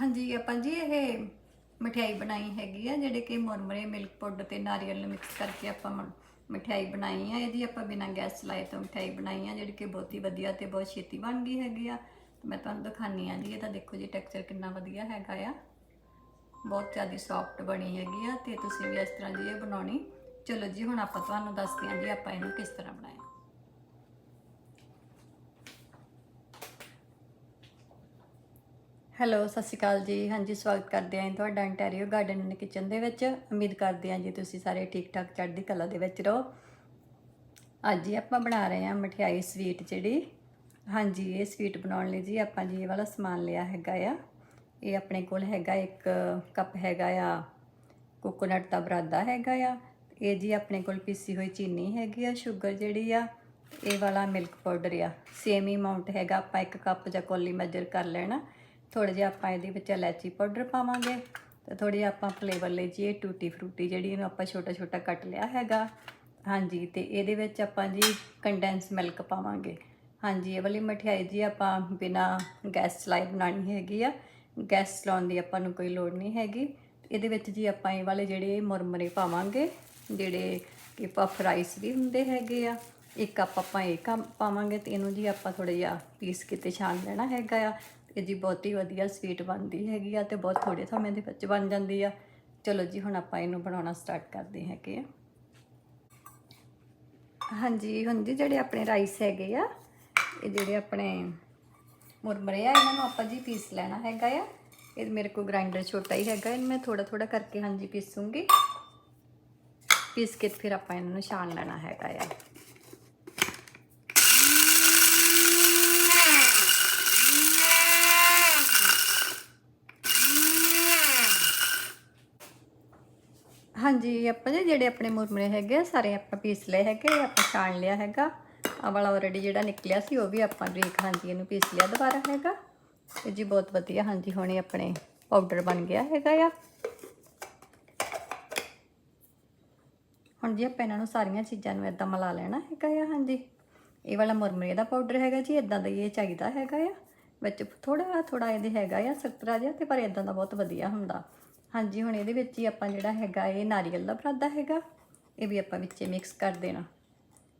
ਹਾਂਜੀ, ਆਪਾਂ ਜੀ ਇਹ ਮਠਿਆਈ ਬਣਾਈ ਹੈਗੀ ਆ, ਜਿਹੜੇ ਕਿ ਮੁਰਮਰੇ ਮਿਲਕ ਪਾਊਡਰ ਤੇ ਨਾਰੀਅਲ ਨੂੰ ਮਿਕਸ ਕਰਕੇ ਆਪਾਂ ਮ- ਮਠਿਆਈ ਬਣਾਈ ਆ। ਇਹਦੀ ਆਪਾਂ ਬਿਨਾਂ ਗੈਸ ਚਲਾਏ ਤੋਂ ਮਠਿਆਈ ਬਣਾਈ ਆ, ਜਿਹੜੀ ਕਿ ਬਹੁਤ ਹੀ ਵਧੀਆ ਤੇ ਬਹੁਤ ਛੇਤੀ ਬਣ ਗਈ ਹੈਗੀ ਆ। ਤੇ ਮੈਂ ਤੁਹਾਨੂੰ ਦਿਖਾਨੀ ਆ ਜੀ, ਇਹਦਾ ਦੇਖੋ ਜੀ ਟੈਕਸਚਰ ਕਿੰਨਾ ਵਧੀਆ ਹੈਗਾ ਆ। ਬਹੁਤ ਜ਼ਿਆਦਾ ਸੌਫਟ ਬਣੀ ਹੈਗੀ ਆ ਤੇ ਤੁਸੀਂ ਵੀ ਇਸ ਤਰ੍ਹਾਂ ਜੀ ਇਹ ਬਣਾਉਣੀ। ਚਲੋ ਜੀ, ਹੁਣ ਆਪਾਂ ਤੁਹਾਨੂੰ ਦੱਸਦੇ ਹਾਂ ਜੀ ਆਪਾਂ ਇਹਨੂੰ ਕਿਸ ਤਰ੍ਹਾਂ ਬਣਾਇਆ। ਹੈਲੋ, ਸਤਿ ਸ਼੍ਰੀ ਅਕਾਲ ਜੀ। ਹਾਂਜੀ, ਸਵਾਗਤ ਕਰਦੇ ਆਂ ਤੁਹਾਡਾ ਇੰਟੈਰੀਓ ਗਾਰਡਨ ਐਂਡ ਕਿਚਨ ਦੇ ਵਿੱਚ। ਉਮੀਦ ਕਰਦੇ ਆਂ ਜੀ ਤੁਸੀਂ ਸਾਰੇ ਠੀਕ ਠਾਕ ਚੜ੍ਹਦੀ ਕਲਾ ਦੇ ਵਿੱਚ ਰਹੋ। ਅੱਜ ਹੀ ਆਪਾਂ ਬਣਾ ਰਹੇ ਆਂ ਮਠਿਆਈ ਸਵੀਟ ਜਿਹੜੀ। ਹਾਂਜੀ, ਇਹ ਸਵੀਟ ਬਣਾਉਣ ਲਈ ਜੀ ਆਪਾਂ ਜੀ ਇਹ ਵਾਲਾ ਸਮਾਨ ਲਿਆ ਹੈਗਾ ਆ। ਇਹ ਆਪਣੇ ਕੋਲ ਹੈਗਾ ਇੱਕ ਕੱਪ ਹੈਗਾ ਆ ਕੋਕੋਨਟ ਦਾ ਬਰਾਦਾ ਹੈਗਾ ਆ। ਇਹ ਜੀ ਆਪਣੇ ਕੋਲ ਪੀਸੀ ਹੋਈ ਚੀਨੀ ਹੈਗੀ ਆ ਸ਼ੂਗਰ ਜਿਹੜੀ ਆ, ਇਹ ਵਾਲਾ ਮਿਲਕ ਪਾਊਡਰ ਆ। ਸੇਮ ਹੀ ਅਮਾਉਂਟ ਹੈਗਾ, ਆਪਾਂ ਇੱਕ ਕੱਪ ਜਾਂ ਕੋਲੀ ਮੈਜਰ ਕਰ ਲੈਣਾ। ਥੋੜਾ ਜਿਹਾ ਆਪਾਂ ਇਹਦੇ ਵਿੱਚ ਇਲਾਇਚੀ ਪਾਊਡਰ ਪਾਵਾਂਗੇ ਤੇ ਥੋੜੀ ਜਿਹਾ ਆਪਾਂ ਫਲੇਵਰ ਲਈ ਜੀ ਇਹ ਟੂਟੀ ਫਰੂਟੀ ਜਿਹੜੀ ਇਹਨੂੰ ਆਪਾਂ ਛੋਟਾ ਛੋਟਾ ਕੱਟ ਲਿਆ ਹੈਗਾ। ਹਾਂਜੀ, ਤੇ ਇਹਦੇ ਵਿੱਚ ਆਪਾਂ ਜੀ ਕੰਡੈਂਸ ਮਿਲਕ ਪਾਵਾਂਗੇ। ਹਾਂਜੀ, ਇਹ ਵਾਲੀ ਮਠਿਆਈ ਜੀ ਆਪਾਂ ਬਿਨਾ ਗੈਸ ਚਲਾਈ ਬਣਾਉਣੀ ਹੈਗੀ ਆ। ਗੈਸ ਚਲਾਉਣ ਦੀ ਆਪਾਂ ਨੂੰ ਕੋਈ ਲੋੜ ਨਹੀਂ ਹੈਗੀ। ਇਹਦੇ ਵਿੱਚ ਜੀ ਆਪਾਂ ਇਹ ਵਾਲੇ ਜਿਹੜੇ ਮੁਰਮਰੇ ਪਾਵਾਂਗੇ, ਜਿਹੜੇ ਕਿ ਪਫ ਰਾਈਸ ਵੀ ਹੁੰਦੇ ਹੈਗੇ ਆ। ਇੱਕ ਕੱਪ ਆਪਾਂ ਇਹ ਕੰਮ ਪਾਵਾਂਗੇ ਤੇ ਇਹਨੂੰ ਜੀ ਆਪਾਂ ਥੋੜਾ ਜਿਹਾ ਪੀਸ ਕੇ ਛਾਣ ਲੈਣਾ ਹੈਗਾ ਆ। ਇਹ ਜੀ ਬਹੁਤ ਹੀ ਵਧੀਆ ਸਵੀਟ ਬਣਦੀ ਹੈਗੀ ਆ ਤੇ ਬਹੁਤ ਥੋੜੇ ਸਮੇਂ ਦੇ ਵਿੱਚ ਬਣ ਜਾਂਦੀ ਆ। ਚਲੋ ਜੀ, ਹੁਣ ਆਪਾਂ ਇਹਨੂੰ ਬਣਾਉਣਾ ਸਟਾਰਟ ਕਰਦੇ ਹੈਗੇ ਆ। ਹਾਂਜੀ, ਹੁਣ ਜੀ ਜਿਹੜੇ ਆਪਣੇ ਰਾਈਸ ਹੈਗੇ ਆ, ਇਹ ਜਿਹੜੇ ਆਪਣੇ ਮੁਰਮਰੇ ਆ, ਇਹਨਾਂ ਨੂੰ ਆਪਾਂ ਜੀ ਪੀਸ ਲੈਣਾ ਹੈਗਾ ਆ। ਇਹ ਮੇਰੇ ਕੋਲ ਗ੍ਰਾਈਂਡਰ ਛੋਟਾ ਹੀ ਹੈਗਾ, ਇਹਨੂੰ ਮੈਂ ਥੋੜਾ ਥੋੜਾ ਕਰਕੇ ਹਾਂਜੀ ਪੀਸੂੰਗੀ। ਪੀਸ ਕੇ ਫਿਰ ਆਪਾਂ ਇਹਨਾਂ ਨੂੰ ਛਾਣ ਲੈਣਾ ਹੈਗਾ ਆ। ਹਾਂਜੀ ਆਪਾਂ ਜੀ ਜਿਹੜੇ ਆਪਣੇ ਮੁਰਮਰੇ ਹੈਗੇ ਆ, ਸਾਰੇ ਆਪਾਂ ਪੀਸ ਲਏ ਹੈਗੇ ਆਪਾਂ ਛਾਣ ਲਿਆ ਹੈਗਾ। ਆ ਵਾਲਾ ਆਲਰੇਡੀ ਜਿਹੜਾ ਨਿਕਲਿਆ ਸੀ ਉਹ ਵੀ ਆਪਾਂ ਬਰੀਕ ਹਾਂਜੀ ਇਹਨੂੰ ਪੀਸ ਲਿਆ ਦੁਬਾਰਾ ਹੈਗਾ। ਇਹ ਜੀ ਬਹੁਤ ਵਧੀਆ ਹਾਂਜੀ ਹੁਣੇ ਆਪਣੇ ਪਾਊਡਰ ਬਣ ਗਿਆ ਹੈਗਾ ਆ। ਹੁਣ ਜੀ ਆਪਾਂ ਇਹਨਾਂ ਨੂੰ ਸਾਰੀਆਂ ਚੀਜ਼ਾਂ ਨੂੰ ਇਦਾਂ ਮਿਲਾ ਲੈਣਾ ਹੈਗਾ ਆ ਹਾਂਜੀ। ਇਹ ਵਾਲਾ ਮੁਰਮਰੇ ਦਾ ਪਾਊਡਰ ਹੈਗਾ ਜੀ ਇਦਾਂ ਦਾ ਇਹ ਚਾਹੀਦਾ ਹੈਗਾ ਆ। ਵਿੱਚ ਥੋੜਾ ਥੋੜਾ ਇਹਦੇ ਹੈਗਾ ਆ ਸਕਤਰਾ ਜਿਹਾ ਤੇ ਪਰ ਇਦਾਂ ਦਾ ਬਹੁਤ ਵਧੀਆ ਹੁੰਦਾ। ਹਾਂਜੀ, ਹੁਣ ਇਹਦੇ ਵਿੱਚ ਹੀ ਆਪਾਂ ਜਿਹੜਾ ਹੈਗਾ ਇਹ ਨਾਰੀਅਲ ਦਾ ਪਰਾਦਾ ਹੈਗਾ, ਇਹ ਵੀ ਆਪਾਂ ਵਿੱਚੇ ਮਿਕਸ ਕਰ ਦੇਣਾ।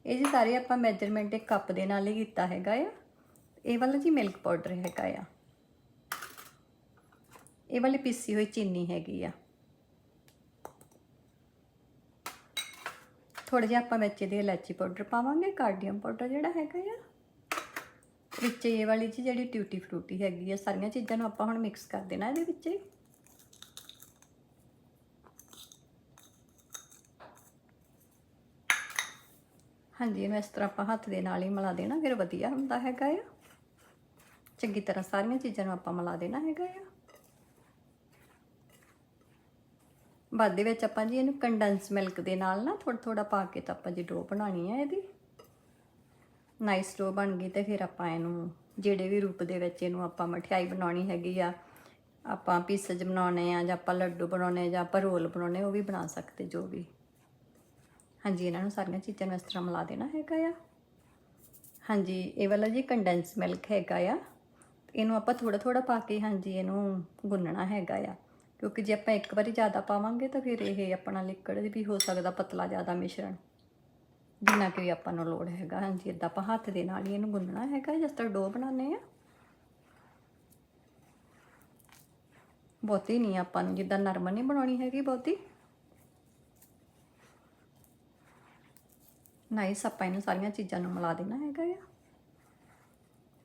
ਇਹ ਜੀ ਸਾਰੇ ਆਪਾਂ ਮੈਜਰਮੈਂਟ ਇੱਕ ਕੱਪ ਦੇ ਨਾਲ ਹੀ ਕੀਤਾ ਹੈਗਾ ਆ। ਇਹ ਵਾਲਾ ਜੀ ਮਿਲਕ ਪਾਊਡਰ ਹੈਗਾ ਆ। ਇਹ ਵਾਲੀ ਪੀਸੀ ਹੋਈ ਚੀਨੀ ਹੈਗੀ ਆ। ਥੋੜਾ ਜਿਹਾ ਆਪਾਂ ਵਿੱਚ ਇਹਦੇ ਇਲਾਚੀ ਪਾਊਡਰ ਪਾਵਾਂਗੇ ਕਾਰਡੀਅਮ ਪਾਊਡਰ ਜਿਹੜਾ ਹੈਗਾ ਆ। ਵਿੱਚ ਇਹ ਵਾਲੀ ਜੀ ਜਿਹੜੀ ਟਿਊਟੀ ਫਰੂਟੀ ਹੈਗੀ ਆ, ਸਾਰੀਆਂ ਚੀਜ਼ਾਂ ਨੂੰ ਆਪਾਂ ਹੁਣ ਮਿਕਸ ਕਰ ਦੇਣਾ ਇਹਦੇ ਵਿੱਚ। ਹਾਂਜੀ, ਇਹਨੂੰ ਇਸ ਤਰ੍ਹਾਂ ਆਪਾਂ ਹੱਥ ਦੇ ਨਾਲ ਹੀ ਮਿਲਾ ਦੇਣਾ, ਫਿਰ ਵਧੀਆ ਹੁੰਦਾ ਹੈਗਾ ਆ। ਚੰਗੀ ਤਰ੍ਹਾਂ ਸਾਰੀਆਂ ਚੀਜ਼ਾਂ ਨੂੰ ਆਪਾਂ ਮਿਲਾ ਦੇਣਾ ਹੈਗਾ ਆ। ਬਾਅਦ ਦੇ ਵਿੱਚ ਆਪਾਂ ਜੀ ਇਹਨੂੰ ਕੰਡੈਂਸ ਮਿਲਕ ਦੇ ਨਾਲ ਨਾ ਥੋੜਾ ਥੋੜਾ ਪਾ ਕੇ ਤਾਂ ਆਪਾਂ ਜੀ ਡੋ ਬਣਾਣੀ ਹੈ ਇਹਦੀ। ਨਾਈਸ ਡੋ ਬਣ ਗਈ ਤੇ ਫਿਰ ਆਪਾਂ ਇਹਨੂੰ ਜਿਹੜੇ ਵੀ ਰੂਪ ਦੇ ਵਿੱਚ ਇਹਨੂੰ ਆਪਾਂ ਮਠਿਆਈ ਬਣਾਉਣੀ ਹੈਗੀ ਆ, ਆਪਾਂ ਪੀਸਜ ਬਣਾਉਣੇ ਆ ਜਾਂ ਆਪਾਂ ਲੱਡੂ ਬਣਾਉਣੇ ਜਾਂ ਆਪਾਂ ਰੋਲ ਬਣਾਉਣੇ, ਉਹ ਵੀ ਬਣਾ ਸਕਦੇ ਜੋ ਵੀ। ਹਾਂਜੀ, ਇਹਨਾਂ ਨੂੰ ਸਾਰੀਆਂ ਚੀਜ਼ਾਂ ਨੂੰ ਇਸ ਤਰ੍ਹਾਂ ਮਿਲਾ ਦੇਣਾ ਹੈਗਾ ਆ। ਹਾਂਜੀ, ਇਹ ਵਾਲਾ ਜੀ ਕੰਡੈਂਸ ਮਿਲਕ ਹੈਗਾ ਆ। ਇਹਨੂੰ ਆਪਾਂ ਥੋੜਾ ਥੋੜਾ ਪਾ ਕੇ ਹਾਂਜੀ, ਇਹਨੂੰ ਗੁੰਨਣਾ ਹੈਗਾ ਆ। ਕਿਉਂਕਿ ਜੇ ਆਪਾਂ ਇੱਕ ਵਾਰੀ ਜ਼ਿਆਦਾ ਪਾਵਾਂਗੇ ਤਾਂ ਫਿਰ ਇਹ ਆਪਣਾ ਲਿਕਵਿਡ ਵੀ ਹੋ ਸਕਦਾ, ਪਤਲਾ ਜ਼ਿਆਦਾ ਮਿਸ਼ਰਣ। ਜਿੰਨਾ ਕਿ ਆਪਾਂ ਨੂੰ ਲੋੜ ਹੈਗਾ। ਹਾਂਜੀ ਇਦਾਂ ਆਪਾਂ ਹੱਥ ਦੇ ਨਾਲ ਹੀ ਇਹਨੂੰ ਗੁੰਨਣਾ ਹੈਗਾ, ਜਿਸ ਤਰ੍ਹਾਂ ਡੋ ਬਣਾਉਂਦੇ ਆ। ਬਹੁਤੀ ਨਹੀਂ ਆਪਾਂ ਨੂੰ, ਜਿੱਦਾਂ ਨਰਮ ਨਹੀਂ ਬਣਾਉਣੀ ਹੈਗੀ ਬਹੁਤੀ। ਨਾਈਸ ਆਪਾਂ ਇਹਨੂੰ ਸਾਰੀਆਂ ਚੀਜ਼ਾਂ ਨੂੰ ਮਿਲਾ ਦੇਣਾ ਹੈਗਾ ਆ।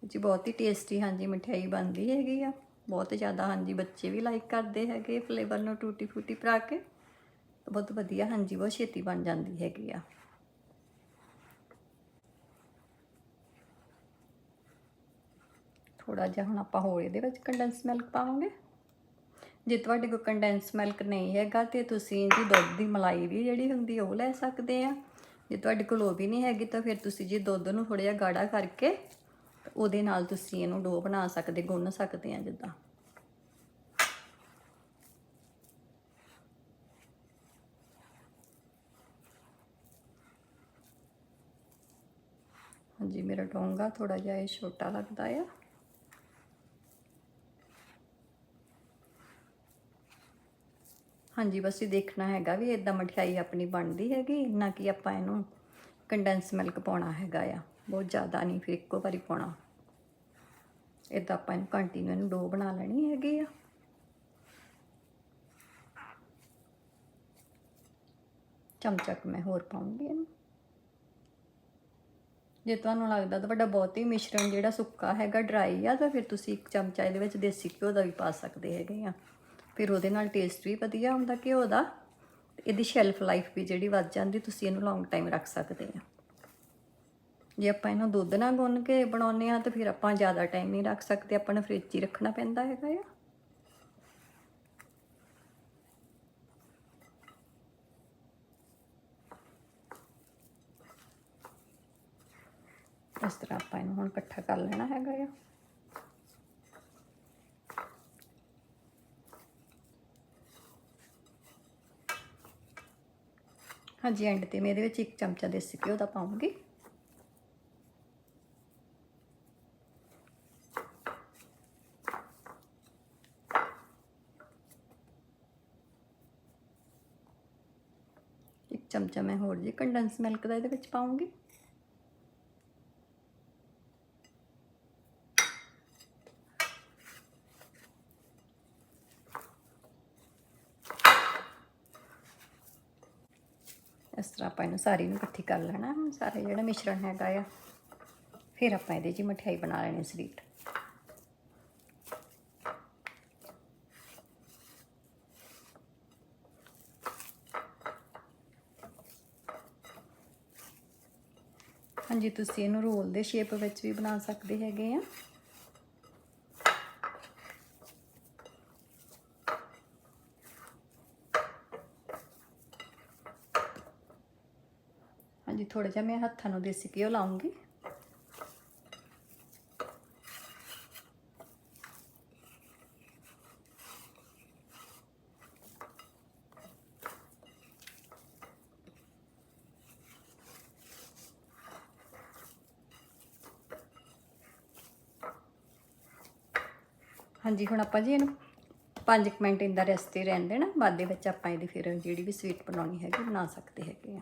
ਜੀ ਬਹੁਤ ਹੀ ਟੇਸਟੀ ਹਾਂਜੀ ਮਠਿਆਈ ਬਣਦੀ ਹੈਗੀ ਆ। ਬਹੁਤ ਜ਼ਿਆਦਾ ਹਾਂਜੀ ਬੱਚੇ ਵੀ ਲਾਈਕ ਕਰਦੇ ਹੈਗੇ ਫਲੇਵਰ ਨੂੰ ਟੂਟੀ ਫੂਟੀ ਭਰਾ ਕੇ। ਬਹੁਤ ਵਧੀਆ ਹਾਂਜੀ ਬਹੁਤ ਛੇਤੀ ਬਣ ਜਾਂਦੀ ਹੈਗੀ ਆ। ਥੋੜਾ ਜਿਹਾ ਹੁਣ ਆਪਾਂ ਹੋਰ ਇਹਦੇ ਵਿੱਚ ਕੰਡੈਂਸ ਮਿਲਕ ਪਾਵਾਂਗੇ। ਜੇ ਤੁਹਾਡੇ ਕੋਲ ਕੰਡੈਂਸ ਮਿਲਕ ਨਹੀਂ ਹੈਗਾ ਤੇ ਤੁਸੀਂ ਜੀ ਦੁੱਧ ਦੀ ਮਲਾਈ ਵੀ ਜਿਹੜੀ ਹੁੰਦੀ ਉਹ ਲੈ ਸਕਦੇ ਆ। ਜੇ ਤੁਹਾਡੇ ਕੋਲ ਉਹ ਵੀ ਨਹੀਂ ਹੈਗੀ ਤਾਂ ਫਿਰ ਤੁਸੀਂ ਜੀ ਦੁੱਧ ਨੂੰ ਥੋੜਾ ਜਿਹਾ ਗਾੜਾ ਕਰਕੇ ਉਹਦੇ ਨਾਲ ਤੁਸੀਂ ਇਹਨੂੰ ਡੋ ਬਣਾ ਸਕਦੇ, ਗੁੰਨ ਸਕਦੇ ਆ ਜਿੱਦਾਂ। ਹਾਂਜੀ, ਮੇਰਾ ਡੋਂਗਾ ਥੋੜਾ ਜਿਹਾ ਇਹ ਛੋਟਾ ਲੱਗਦਾ ਆ। ਹਾਂਜੀ, ਬਸ ਇਹ ਦੇਖਣਾ ਹੈਗਾ ਵੀ ਇਦਾਂ ਮਠਿਆਈ ਆਪਣੀ ਬਣਦੀ ਹੈਗੀ, ਨਾ ਕਿ ਆਪਾਂ ਇਹਨੂੰ ਕੰਡੈਂਸ ਮਿਲਕ ਪਾਉਣਾ ਹੈਗਾ ਆ। ਬਹੁਤ ਜ਼ਿਆਦਾ ਨਹੀਂ, ਫਿਰ ਇੱਕੋ ਵਾਰੀ ਪਾਉਣਾ। ਇਦਾਂ ਆਪਾਂ ਇਹਨੂੰ ਕੰਟੀਨਿਊ ਇਹਨੂੰ ਡੋ ਬਣਾ ਲੈਣੀ ਹੈਗੀ ਆ। ਚਮਚਾ ਕੁ ਮੈਂ ਹੋਰ ਪਾਉਂਗੀ ਇਹਨੂੰ। ਜੇ ਤੁਹਾਨੂੰ ਲੱਗਦਾ ਤਾਂ ਤੁਹਾਡਾ ਬਹੁਤ ਹੀ ਮਿਸ਼ਰਣ ਜਿਹੜਾ ਸੁੱਕਾ ਹੈਗਾ ਡਰਾਈ ਆ, ਤਾਂ ਫਿਰ ਤੁਸੀਂ ਇੱਕ ਚਮਚਾ ਇਹਦੇ ਵਿੱਚ ਦੇਸੀ ਘਿਓ ਦਾ ਵੀ ਪਾ ਸਕਦੇ ਹੈਗੇ ਆ। ਫਿਰ ਉਹਦੇ ਨਾਲ ਟੇਸਟ ਵੀ ਵਧੀਆ ਹੁੰਦਾ ਘਿਓ ਦਾ ਇਹਦੀ ਸ਼ੈਲਫ ਲਾਈਫ ਵੀ ਜਿਹੜੀ ਵੱਧ ਜਾਂਦੀ, ਤੁਸੀਂ ਇਹਨੂੰ ਲੌਂਗ ਟਾਈਮ ਰੱਖ ਸਕਦੇ ਆ। ਜੇ ਆਪਾਂ ਇਹਨੂੰ ਦੁੱਧ ਨਾਲ ਗੁੰਨ ਕੇ ਬਣਾਉਂਦੇ ਆ ਤਾਂ ਫਿਰ ਆਪਾਂ ਜ਼ਿਆਦਾ ਟਾਈਮ ਨਹੀਂ ਰੱਖ ਸਕਦੇ, ਆਪਾਂ ਨੂੰ ਫ੍ਰਿਜ 'ਚ ਹੀ ਰੱਖਣਾ ਪੈਂਦਾ ਹੈਗਾ ਆ। ਇਸ ਤਰ੍ਹਾਂ ਆਪਾਂ ਇਹਨੂੰ ਹੁਣ ਇਕੱਠਾ ਕਰ ਲੈਣਾ ਹੈਗਾ ਆ। ਹਾਂਜੀ ਐਂਡ ਤੇ ਮੈਂ ਇਹਦੇ ਵਿੱਚ ਇੱਕ ਚਮਚਾ ਦੇਸੀ ਘਿਓ ਦਾ ਪਾਉਂਗੀ। ਇੱਕ ਚਮਚਾ ਮੈਂ ਹੋਰ ਜੀ ਕੰਡੈਂਸ ਮਿਲਕ ਦਾ ਇਹਦੇ ਵਿੱਚ ਪਾਉਂਗੀ। ਇਸ ਤਰ੍ਹਾਂ ਆਪਾਂ ਇਹਨੂੰ ਸਾਰੀ ਨੂੰ ਇਕੱਠੀ ਕਰ ਲੈਣਾ ਹੁਣ ਸਾਰਾ ਜਿਹੜਾ ਮਿਸ਼ਰਣ ਹੈਗਾ ਆ, ਫਿਰ ਆਪਾਂ ਇਹਦੇ 'ਚ ਹੀ ਮਠਿਆਈ ਬਣਾ ਲੈਣੀ ਸਵੀਟ ਹਾਂਜੀ, ਤੁਸੀਂ ਇਹਨੂੰ ਰੋਲ ਦੇ ਸ਼ੇਪ ਵਿੱਚ ਵੀ ਬਣਾ ਸਕਦੇ ਹੈਗੇ ਆ। ਥੋੜਾ ਜਿਹਾ ਮੈਂ ਹੱਥਾਂ ਨੂੰ ਦੇਸੀ ਘਿਓ ਲਾਉਂਗੀ। ਹਾਂਜੀ, ਹੁਣ ਆਪਾਂ ਜੀ ਇਹਨੂੰ 5 ਮਿੰਟ ਇੰਦਾ ਰੈਸਟ ਤੇ ਰਹਿਣ ਦੇਣਾ। ਬਾਅਦ ਦੇ ਵਿੱਚ ਆਪਾਂ ਇਹਦੀ ਫਿਰ ਜਿਹੜੀ ਵੀ ਸਵੀਟ ਬਣਾਉਣੀ ਹੈਗੀ ਬਣਾ ਸਕਦੇ ਹੈਗੇ ਆ।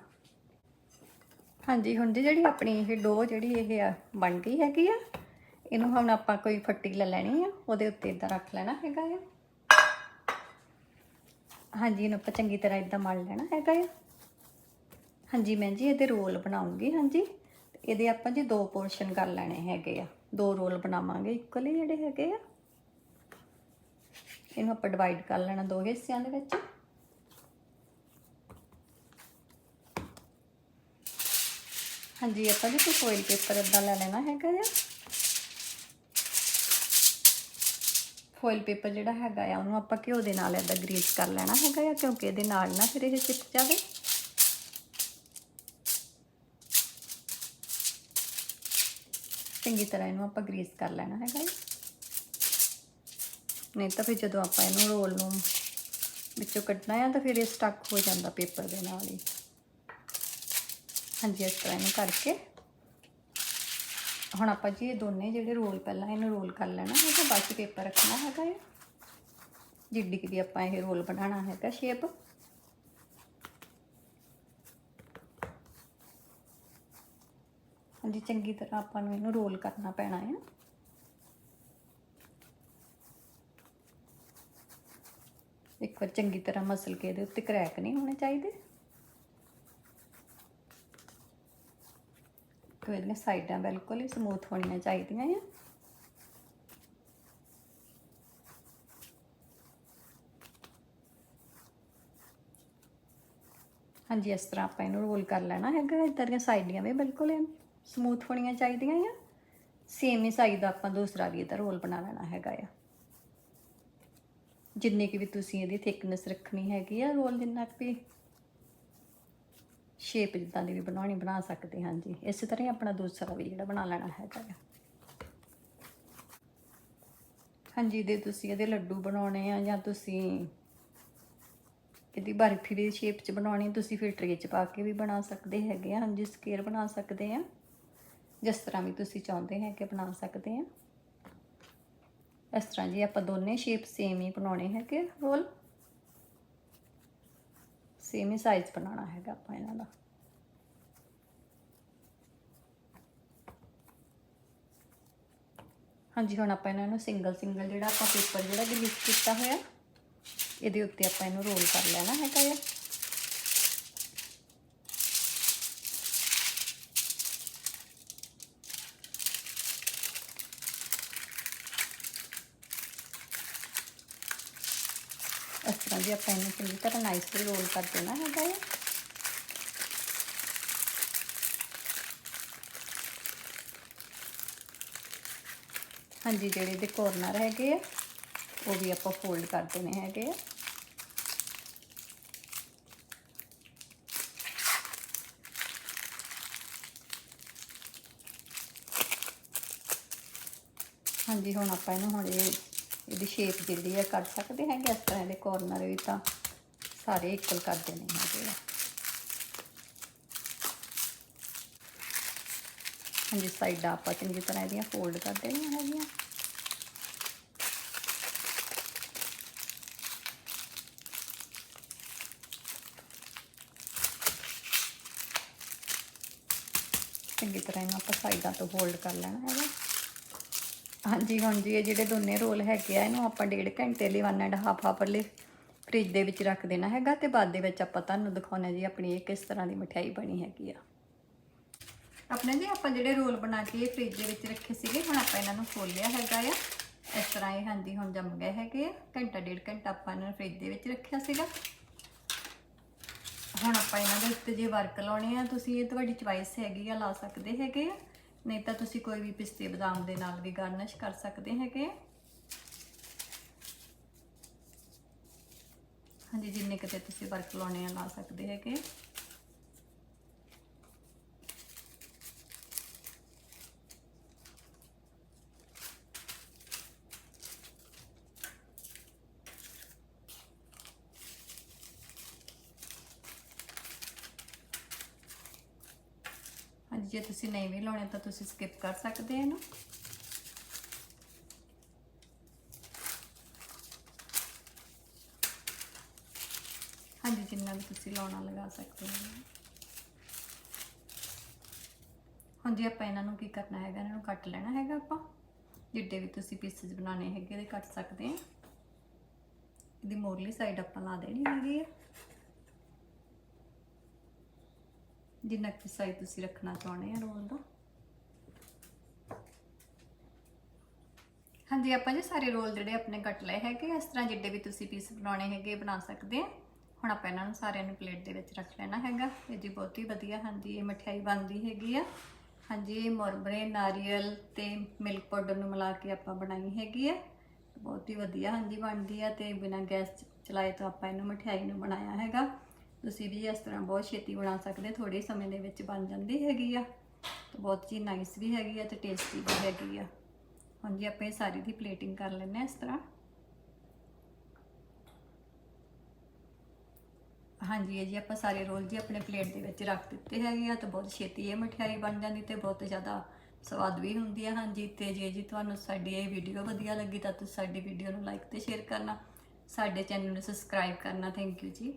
ਹਾਂਜੀ ਹੁਣ ਜੀ ਜਿਹੜੀ ਆਪਣੀ ਇਹ ਡੋ ਜਿਹੜੀ ਇਹ ਆ ਬਣ ਗਈ ਹੈਗੀ ਆ, ਇਹਨੂੰ ਹੁਣ ਆਪਾਂ ਕੋਈ ਫੱਟੀ ਲੈ ਲੈਣੀ ਆ, ਉਹਦੇ ਉੱਤੇ ਇਦਾਂ ਰੱਖ ਲੈਣਾ ਹੈਗਾ ਆ। ਹਾਂਜੀ, ਇਹਨੂੰ ਆਪਾਂ ਚੰਗੀ ਤਰ੍ਹਾਂ ਇਦਾਂ ਮਲ ਲੈਣਾ ਹੈਗਾ ਆ। ਹਾਂਜੀ, ਮੈਂ ਜੀ ਇਹਦੇ ਰੋਲ ਬਣਾਉਂਗੀ, ਹਾਂਜੀ। ਤੇ ਇਹਦੇ ਆਪਾਂ ਜੀ ਦੋ ਪੋਰਸ਼ਨ ਕਰ ਲੈਣੇ ਹੈਗੇ ਆ। ਦੋ ਰੋਲ ਬਣਾਵਾਂਗੇ, ਇਕੁਅਲੀ ਜਿਹੜੇ ਹੈਗੇ ਆ। ਇਹਨੂੰ ਆਪਾਂ ਡਿਵਾਈਡ ਕਰ ਲੈਣਾ ਦੋ ਹਿੱਸਿਆਂ ਦੇ ਵਿੱਚ। ਹਾਂਜੀ, ਆਪਾਂ ਜੀ ਕੋਈ ਫੋਇਲ ਪੇਪਰ ਇਦਾਂ ਲੈ ਲੈਣਾ ਹੈਗਾ ਆ। ਫੋਇਲ ਪੇਪਰ ਜਿਹੜਾ ਹੈਗਾ ਆ, ਉਹਨੂੰ ਆਪਾਂ ਘਿਓ ਦੇ ਨਾਲ ਇਦਾਂ ਗਰੀਸ ਕਰ ਲੈਣਾ ਹੈਗਾ ਆ, ਕਿਉਂਕਿ ਇਹਦੇ ਨਾਲ ਨਾ ਫਿਰ ਇਹ ਚਿਪਕ ਜਾਵੇ। ਚੰਗੀ ਤਰ੍ਹਾਂ ਇਹਨੂੰ ਆਪਾਂ ਗਰੀਸ ਕਰ ਲੈਣਾ ਹੈਗਾ ਜੀ ਨਹੀਂ ਤਾਂ ਫਿਰ ਜਦੋਂ ਆਪਾਂ ਇਹਨੂੰ ਰੋਲ ਨੂੰ ਵਿੱਚੋਂ ਕੱਢਣਾ ਆ, ਤਾਂ ਫਿਰ ਇਹ ਸਟਕ ਹੋ ਜਾਂਦਾ ਪੇਪਰ ਦੇ ਨਾਲ ਹੀ। ਹਾਂਜੀ, ਇਸ ਤਰ੍ਹਾਂ ਇਹਨੂੰ ਕਰਕੇ। ਹੁਣ ਆਪਾਂ ਜੀ ਇਹ ਦੋਨੇ ਜਿਹੜੇ ਰੋਲ ਪਹਿਲਾਂ ਇਹਨੂੰ ਰੋਲ ਕਰ ਲੈਣਾ ਹੈਗਾ ਬਾਅਦ ਚ ਪੇਪਰ ਰੱਖਣਾ ਹੈਗਾ ਹੈ ਜਿੱਡੀ ਕਿ ਵੀ ਆਪਾਂ ਇਹ ਰੋਲ ਬਣਾਉਣਾ ਹੈਗਾ ਸ਼ੇਪ। ਹਾਂਜੀ, ਚੰਗੀ ਤਰ੍ਹਾਂ ਆਪਾਂ ਨੂੰ ਇਹਨੂੰ ਰੋਲ ਕਰਨਾ ਪੈਣਾ ਹੈ। ਇੱਕ ਵਾਰ ਚੰਗੀ ਤਰ੍ਹਾਂ ਮਸਲ ਕੇ ਇਹਦੇ ਉੱਤੇ ਕਰੈਕ ਨਹੀਂ ਹੋਣੇ ਚਾਹੀਦੇ। ਤੇ ਇਹਦੀਆਂ ਸਾਈਡਾਂ ਬਿਲਕੁਲ ਹੀ ਸਮੂਥ ਹੋਣੀਆਂ ਚਾਹੀਦੀਆਂ ਆ। ਹਾਂਜੀ, ਇਸ ਤਰ੍ਹਾਂ ਆਪਾਂ ਇਹਨੂੰ ਰੋਲ ਕਰ ਲੈਣਾ ਹੈਗਾ ਇਧਰ ਦੀਆਂ ਸਾਈਡਾਂ ਵੀ ਬਿਲਕੁਲ ਸਮੂਥ ਹੋਣੀਆਂ ਚਾਹੀਦੀਆਂ ਆ। ਸੇਮ ਹੀ ਸਾਈਜ਼ ਦਾ ਆਪਾਂ ਦੂਸਰਾ ਵੀ ਇਹਦਾ ਰੋਲ ਬਣਾ ਲੈਣਾ ਹੈਗਾ ਆ। ਜਿੰਨੀ ਕਿ ਵੀ ਤੁਸੀਂ ਇਹਦੀ ਥਿਕਨੈਸ ਰੱਖਣੀ ਹੈਗੀ ਆ ਰੋਲ ਜਿੰਨਾ ਕੁ ਵੀ ਸ਼ੇਪ ਜਿੱਦਾਂ ਦੀ ਵੀ ਬਣਾਉਣੀ ਬਣਾ ਸਕਦੇ ਹਾਂ ਜੀ। ਇਸੇ ਤਰ੍ਹਾਂ ਹੀ ਆਪਣਾ ਦੂਸਰਾ ਵੀ ਜਿਹੜਾ ਬਣਾ ਲੈਣਾ ਹੈਗਾ ਆ ਹਾਂਜੀ ਦੇ ਤੁਸੀਂ ਇਹਦੇ ਲੱਡੂ ਬਣਾਉਣੇ ਆ ਜਾਂ ਤੁਸੀਂ ਇਹਦੀ ਬਰਫੀ ਦੀ ਸ਼ੇਪ 'ਚ ਬਣਾਉਣੀ ਤੁਸੀਂ ਫਿਰ ਟਰੇ 'ਚ ਪਾ ਕੇ ਵੀ ਬਣਾ ਸਕਦੇ ਹੈਗੇ ਆ। ਹਾਂਜੀ ਸਕੇਅਰ ਬਣਾ ਸਕਦੇ ਆ। ਜਿਸ ਤਰ੍ਹਾਂ ਵੀ ਤੁਸੀਂ ਚਾਹੁੰਦੇ ਹੈ ਕਿ ਬਣਾ ਸਕਦੇ ਆ। ਇਸ ਤਰ੍ਹਾਂ ਜੀ ਆਪਾਂ ਦੋਨੇ ਸ਼ੇਪ ਸੇਮ ਹੀ ਬਣਾਉਣੇ ਹੈਗੇ ਰੋਲ ਸੇਮ ਹੀ ਸਾਈਜ਼ ਬਣਾਉਣਾ ਹੈਗਾ ਆਪਾਂ ਇਹਨਾਂ ਦਾ। ਹਾਂਜੀ, ਹੁਣ ਆਪਾਂ ਇਹਨਾਂ ਨੂੰ ਸਿੰਗਲ ਸਿੰਗਲ ਜਿਹੜਾ ਆਪਾਂ ਪੇਪਰ ਜਿਹੜਾ ਗਲੀਚ ਕੀਤਾ ਹੋਇਆ, ਇਹਦੇ ਉੱਤੇ ਆਪਾਂ ਇਹਨੂੰ ਰੋਲ ਕਰ ਲੈਣਾ ਹੈਗਾ ਆ। ਇਸ ਆਪਾਂ ਇਹਨੂੰ ਚੰਗੀ ਤਰ੍ਹਾਂ ਨਾਈਸਲੀ ਰੋਲ ਕਰ ਦੇਣਾ ਹੈਗਾ ਆ। ਹਾਂਜੀ, ਜਿਹੜੇ ਦੇ ਕੋਰਨਰ ਹੈਗੇ ਆ, ਉਹ ਵੀ ਆਪਾਂ ਫੋਲਡ ਕਰ ਦੇਣੇ ਹੈਗੇ ਆ। ਹਾਂਜੀ, ਹੁਣ ਆਪਾਂ ਇਹਨੂੰ ਹੁਣ ਇਹ ਇਹਦੀ ਸ਼ੇਪ ਜਿਹੜੀ ਹੈ ਕੱਢ ਸਕਦੇ ਹੈਗੇ ਇਸ ਤਰ੍ਹਾਂ ਦੇ ਕੋਰਨਰ ਵੀ ਤਾਂ ਸਾਰੇ ਇਕੁਅਲ ਕਰ ਦੇਣੇ ਹੈਗੇ ਆ। ਹਾਂਜੀ ਸਾਈਡਾਂ ਆਪਾਂ ਚੰਗੀ ਤਰ੍ਹਾਂ ਇਹਦੀਆਂ ਫੋਲਡ ਕਰ ਦੇਣੀਆਂ ਹੈਗੀਆਂ। ਚੰਗੀ ਤਰ੍ਹਾਂ ਇਹਨੂੰ ਆਪਾਂ ਸਾਈਡਾਂ ਤੋਂ ਹੋਲਡ ਕਰ ਲੈਣਾ ਹੈਗਾ। ਹਾਂਜੀ ਹਾਂਜੀ, ਇਹ ਜਿਹੜੇ ਦੋਨੇ ਰੋਲ ਹੈਗੇ ਆ, ਇਹਨੂੰ ਆਪਾਂ ਡੇਢ ਘੰਟੇ ਲਈ 1 ਐਂਡ ਹਾਫ ਆਵਰ ਲਈ ਫ੍ਰਿਜ ਦੇ ਵਿੱਚ ਰੱਖ ਦੇਣਾ ਹੈਗਾ ਤੇ ਬਾਅਦ ਦੇ ਵਿੱਚ ਆਪਾਂ ਤੁਹਾਨੂੰ ਦਿਖਾਉਣਾ ਜੀ ਆਪਣੀ ਇਹ ਕਿਸ ਤਰ੍ਹਾਂ ਦੀ ਮਠਿਆਈ ਬਣੀ ਹੈਗੀ ਆ। ਆਪਣੇ ਜੀ ਆਪਾਂ ਜਿਹੜੇ ਰੋਲ ਬਣਾ ਕੇ ਇਹ ਫ੍ਰਿਜ ਦੇ ਵਿੱਚ ਰੱਖੇ ਸੀਗੇ, ਹੁਣ ਆਪਾਂ ਇਹਨਾਂ ਨੂੰ ਖੋਲ ਹੈਗਾ ਆ। ਇਸ ਤਰ੍ਹਾਂ ਇਹ ਹਾਂਜੀ, ਹੁਣ ਜੰਮ ਗਏ ਹੈਗੇ ਆ। ਘੰਟਾ, ਡੇਢ ਘੰਟਾ ਆਪਾਂ ਇਹਨਾਂ ਨੂੰ ਫ੍ਰਿਜ ਦੇ ਵਿੱਚ ਰੱਖਿਆ ਸੀਗਾ। ਹੁਣ ਆਪਾਂ ਇਹਨਾਂ ਦੇ ਉੱਤੇ ਜੇ ਵਰਕ ਲਾਉਣੇ ਆ, ਤੁਸੀਂ ਇਹ ਤੁਹਾਡੀ ਚੁਆਇਸ ਹੈਗੀ ਆ, ਲਾ ਸਕਦੇ ਹੈਗੇ ਆ। ਨਹੀਂ ਤਾਂ ਤੁਸੀਂ ਕੋਈ ਵੀ ਪਿਸਤੇ ਬਦਾਮ ਦੇ ਨਾਲ ਵੀ ਗਾਰਨਿਸ਼ ਕਰ ਸਕਦੇ ਹੈਗੇ। ਹਾਂਜੀ, ਜਿੰਨੇ ਕਿਤੇ ਤੁਸੀਂ ਵਰਕ ਲਾਉਣੇ ਆ, ਲਾ ਸਕਦੇ ਹੈਗੇ। ਜੇ ਤੁਸੀਂ ਨਹੀਂ ਵੀ ਲਾਉਣੇ ਤਾਂ ਤੁਸੀਂ ਸਕਿਪ ਕਰ ਸਕਦੇ ਹੋ ਇਹਨੂੰ। ਹਾਂਜੀ, ਜਿੰਨਾ ਵੀ ਤੁਸੀਂ ਲਾਉਣਾ ਲਗਾ ਸਕਦੇ ਹੋ। ਹੁਣ ਜੀ ਆਪਾਂ ਇਹਨਾਂ ਨੂੰ ਕੀ ਕਰਨਾ ਹੈਗਾ? ਇਹਨਾਂ ਨੂੰ ਕੱਟ ਲੈਣਾ ਹੈਗਾ ਆਪਾਂ। ਜਿੱਡੇ ਵੀ ਤੁਸੀਂ ਪੀਸਸ ਬਣਾਉਣੇ ਹੈਗੇ, ਇਹਦੇ ਕੱਟ ਸਕਦੇ ਆ। ਇਹਦੀ ਮੋਰਲੀ ਸਾਈਡ ਆਪਾਂ ਲਾ ਦੇਣੀ ਹੈਗੀ ਆ। ਜਿੰਨਾ ਕੁ ਸਾਈਜ਼ ਤੁਸੀਂ ਰੱਖਣਾ ਚਾਹੁੰਦੇ ਆ ਰੋਲ ਦਾ। ਹਾਂਜੀ, ਆਪਾਂ ਜੀ ਸਾਰੇ ਰੋਲ ਜਿਹੜੇ ਆਪਣੇ ਕੱਟ ਲਏ ਹੈਗੇ ਇਸ ਤਰ੍ਹਾਂ ਜਿੱਡੇ ਵੀ ਤੁਸੀਂ ਪੀਸ ਬਣਾਉਣੇ ਹੈਗੇ ਬਣਾ ਸਕਦੇ ਆ। ਹੁਣ ਆਪਾਂ ਇਹਨਾਂ ਨੂੰ ਸਾਰਿਆਂ ਨੂੰ ਪਲੇਟ ਦੇ ਵਿੱਚ ਰੱਖ ਲੈਣਾ ਹੈਗਾ। ਇਹ ਜੀ ਬਹੁਤ ਹੀ ਵਧੀਆ, ਹਾਂਜੀ, ਇਹ ਮਠਿਆਈ ਬਣਦੀ ਹੈਗੀ ਆ। ਹਾਂਜੀ, ਇਹ ਮੁਰਮਰੇ, ਨਾਰੀਅਲ ਤੇ ਮਿਲਕ ਪਾਊਡਰ ਨੂੰ ਮਿਲਾ ਕੇ ਆਪਾਂ ਬਣਾਈ ਹੈਗੀ ਆ। ਬਹੁਤ ਹੀ ਵਧੀਆ, ਹਾਂਜੀ, ਬਣਦੀ ਆ ਤੇ ਬਿਨਾਂ ਗੈਸ ਚਲਾਏ ਤੋਂ ਆਪਾਂ ਇਹਨੂੰ ਮਠਿਆਈ ਨੂੰ ਬਣਾਇਆ ਹੈਗਾ। ਤੁਸੀਂ ਵੀ ਇਸ ਤਰ੍ਹਾਂ ਬਹੁਤ ਛੇਤੀ ਬਣਾ ਸਕਦੇ ਥੋੜੇ ਸਮੇਂ ਦੇ ਵਿੱਚ ਬਣ ਜਾਂਦੀ ਹੈਗੀ ਆ। ਤੇ ਬਹੁਤ ਜੀ ਨਾਈਸ ਵੀ ਹੈਗੀ ਆ ਤੇ ਟੇਸਟੀ ਵੀ ਹੈਗੀ ਆ। ਹੁਣ ਜੀ ਆਪਾਂ ਇਹ ਸਾਰੀ ਦੀ ਪਲੇਟਿੰਗ ਕਰ ਲੈਂਦੇ ਆ ਇਸ ਤਰ੍ਹਾਂ। ਹਾਂਜੀ, ਇਹ ਜੀ ਆਪਾਂ ਸਾਰੇ ਰੋਲ ਜੀ ਆਪਣੇ ਪਲੇਟ ਦੇ ਵਿੱਚ ਰੱਖ ਦਿੱਤੇ ਹੈਗੇ ਆ ਤੇ ਬਹੁਤ ਛੇਤੀ ਇਹ ਮਠਿਆਈ ਬਣ ਜਾਂਦੀ ਤੇ ਬਹੁਤ ਜ਼ਿਆਦਾ ਸਵਾਦ ਵੀ ਹੁੰਦੀ ਆ। ਹਾਂਜੀ, ਤੇ ਜੇ ਜੀ ਤੁਹਾਨੂੰ ਸਾਡੀ ਇਹ ਵੀਡੀਓ ਵਧੀਆ ਲੱਗੀ ਤਾਂ ਤੁਸੀਂ ਸਾਡੀ ਵੀਡੀਓ ਨੂੰ ਲਾਈਕ ਤੇ ਸ਼ੇਅਰ ਕਰਨਾ। ਸਾਡੇ ਚੈਨਲ ਨੂੰ ਸਬਸਕ੍ਰਾਈਬ ਕਰਨਾ। ਥੈਂਕ ਯੂ ਜੀ।